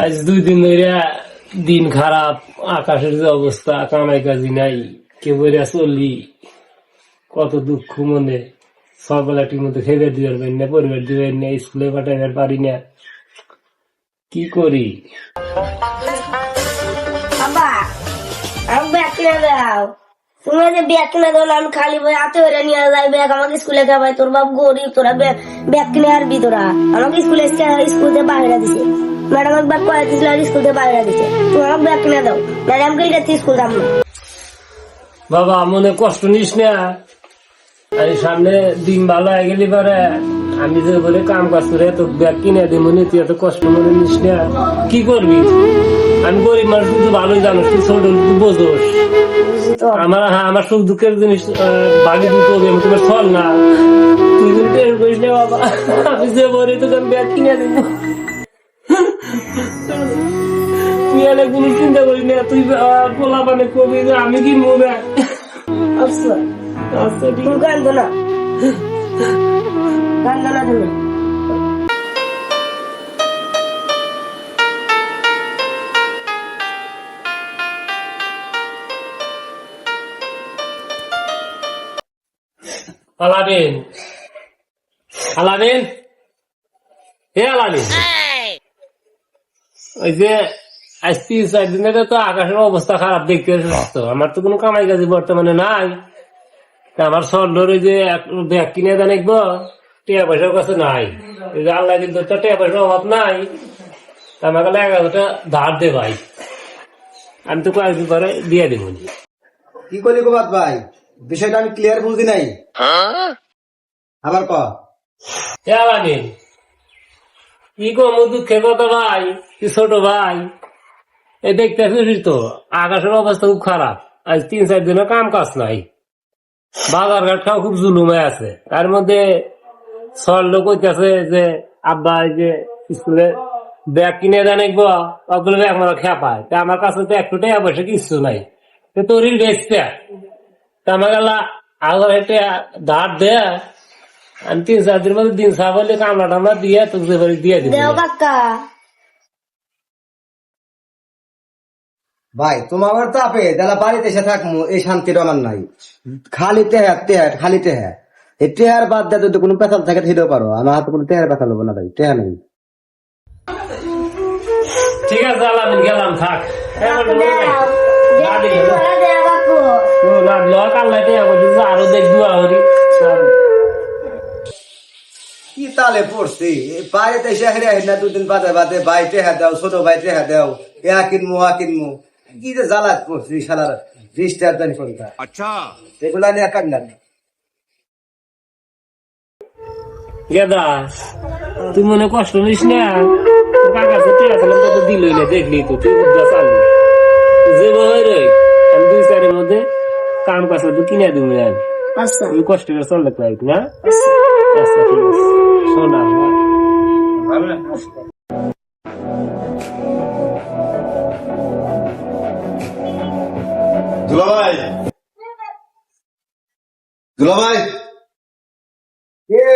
আজ দুই দিন ধরে দিন খারাপ, আকাশের যে অবস্থা, কামাই কাজি নাই, কেউ বইরা চললি কত দুঃখ মনে। মতো খেতে দিবার পারি না, পরিবার দিবার না, স্কুলে পাঠাইবার পারি না। কি করি? আমি খালি হাতে নিয়ে যাই আমাকে স্কুলে তোর বাপ গরিব, তোরা ব্যাগ কিনে আরবি তোরা। আমাকে স্কুলে বাইরে দিছে। ম্যাডাম একবার কয়ে দিছিল আর স্কুল থেকে বাইরে দিছে তুমি আমাকে ব্যাগ কিনে দাও ম্যাডামকে এটা স্কুল যাব। বাবা মনে কষ্ট নিস না? আর এই সামনে দিন ভালো হয়ে গেলি পারে আমি যে করে কাম কাজ করে তো ব্যাগ কিনে দিই মনে তুই এত কষ্ট মনে নিস না? কি করবি? আমি গরিব মানুষ তো ভালোই জানিস তুই ছোট তুই বোঝোস। আমার হ্যাঁ আমার সুখ দুঃখের জিনিস ভাগে দিতে হবে আমি তোমার ফল না। তুই যদি টের করিস না বাবা আমি যে বলি তোকে আমি ব্যাগ কিনে দিব তুই কোনো চিন্তা করিস না তুই পোলা মানে কবি যে আমি কিনবো ব্যাগ আচ্ছা আচ্ছা ঠিক তুমি কান্দো না। কান্দো না তুমি। আলামিন আলামিন হে আলামিন ওই যে আজ তিন চার দিন ধরে তো আকাশের অবস্থা খারাপ দেখতে তো আমার তো কোনো কামাই কাজে বর্তমানে নাই। আমার ওই যে ব্যাগ কিনে দেন একবো টিয়া পয়সার কাছে নাই। আল্লাহ কিন্তু তো টিয়া পয়সার অভাব নাই। আমাকে ধার দে ভাই। আমি তো কয়েকদিন পরে দিয়ে দেবো। কি করলি গোবাদ ভাই? বিষয়টা আমি ক্লিয়ার বুঝি নাই। আবার ক? কি কম দুঃখের কথা ভাই কি ছোট ভাই? এই দেখতে আসিস তো, আকাশের অবস্থা খুব খারাপ। আজ তিন, চার দিনের কাম কাজ নাই। বাজার ঘাট খাওয়া খুব জুলুমে আছে। তার মধ্যে সর লোক কইতেছে যে, আব্বা যে স্কুলে ব্যাগ কিনে দেন একবো ওগুলো ব্যাগ আমার খেপায় তা আমার কাছে তো একটু টাকা পয়সা কিছু নাই। তো তোরই বেচতে তা আমার গেলা আগে একটা ধার দেয় আমি তিন, চার দিনের মধ্যে দিন সাবলে কামড়া টামড়া দিয়ে তোকে দিয়ে দিব। ভাই তোমার তাপে যারা বাড়িতে এসে থাকব এই শান্তির আমার নাই। খালি টেহার টেহার খালি টেহার এই টেহার বাদ দিয়ে যদি কোনো পেশাল থাকে সেটাও পারো। আমার হাতে কোনো টেহার পেশাল হব না ভাই টেহা নেই। ঠিক আছে আলামিন গেলাম থাক। আরও দেখব কি তালে পড়ছি? না দুদিন বাদে বাদে দাও ছোট ভাই টেহা দাও। এ কিনবো আ কিনবো কি যে জ্বালা করছি শালার বিশটা জানি কোনটা আচ্ছা। এগুলা নিয়ে কান্না গেদা তুই মনে কষ্ট নিস না? কাকা সত্যি আসলাম তো দিলই না দেখলি তো তুই উদ্যা চালু যে বই রে আমি দুই চারের মধ্যে কাম কাজ তো কিনে দিব আমি। আচ্ছা। তুই কষ্ট করে চলতে পারিস না? আচ্ছা।, আচ্ছা ঠিক আছে। শোনা ভালো দুলাভাই দুলাভাই কে?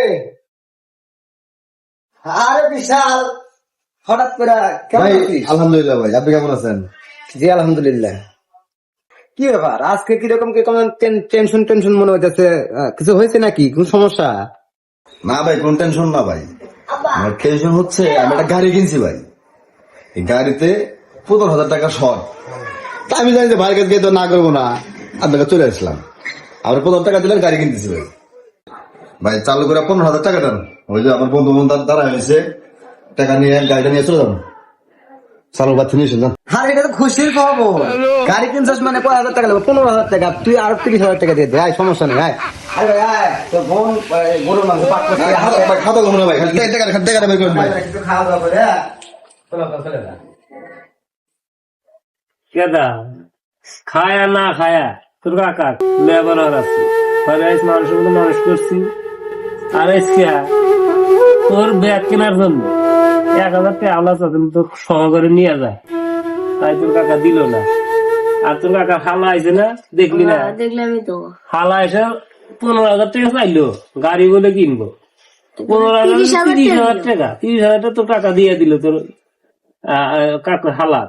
আরে বিশাল হঠাৎ করে কেমন ভাই আলহামদুলিল্লাহ ভাই আপনি কেমন আছেন? জি আলহামদুলিল্লাহ। কি ব্যাপার আজকে কীরকম কি কেমন টেনশন টেনশন মনে হইতেছে? কিছু হয়েছে নাকি? কোন সমস্যা? না ভাই কোন টেনশন না ভাই। আমার টেনশন হচ্ছে আমি একটা গাড়ি কিনছি ভাই। এই গাড়িতে পনেরো হাজার টাকা শর্ট। আমি জানি যে ভাইয়ের কাছে তো না করব না আপনার কাছে চলে আসলাম আমার পনেরো টাকা দিলেন গাড়ি কিনতেছি ভাই ভাই চালু করে পনেরো হাজার টাকা দেন ওই যে আমার বন্ধু বন্ধু দ্বারা হয়েছে টাকা নিয়ে গাড়িটা নিয়ে চলে যাব চালু বাচ্চা নিয়ে এসে যান আরে এটা তো খুশির খবর গাড়ি কিনছিস মানে কয় হাজার টাকা লাগবে পনেরো হাজার টাকা তুই আর তিরিশ হাজার টাকা দিয়ে দে আয়, সমস্যা নেই আয় আরে ভাই আয় তোর বোন গরুর মাংস পাক করছে খাতা ভাই খাতা ভাই খালি টাকা বের খাওয়া দাওয়া করে কেদা? খায়া না খায়া? তোর কাকা লেবার আছে। পরে আইস মানুষের মতো মানুষ করছি। আর তোর ব্যাগ কেনার জন্য এক হাজার টাকা আল্লাহ চাচ্ছেন তো সহকারে নিয়ে যায়। তাই তোর কাকা দিল না। আর তোর কাকা খালা আইছে না? দেখলি না? দেখলামই তো। খালা এসে পনেরো হাজার টাকা চাইলো। গাড়ি বলে কিনবো। পনেরো হাজার তিরিশ হাজার টাকা হাজার টাকা। তিরিশ হাজার টাকা তোর টাকা দিয়ে দিল তোর কাকুর হালাত।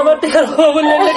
আমার টেকার বললেন না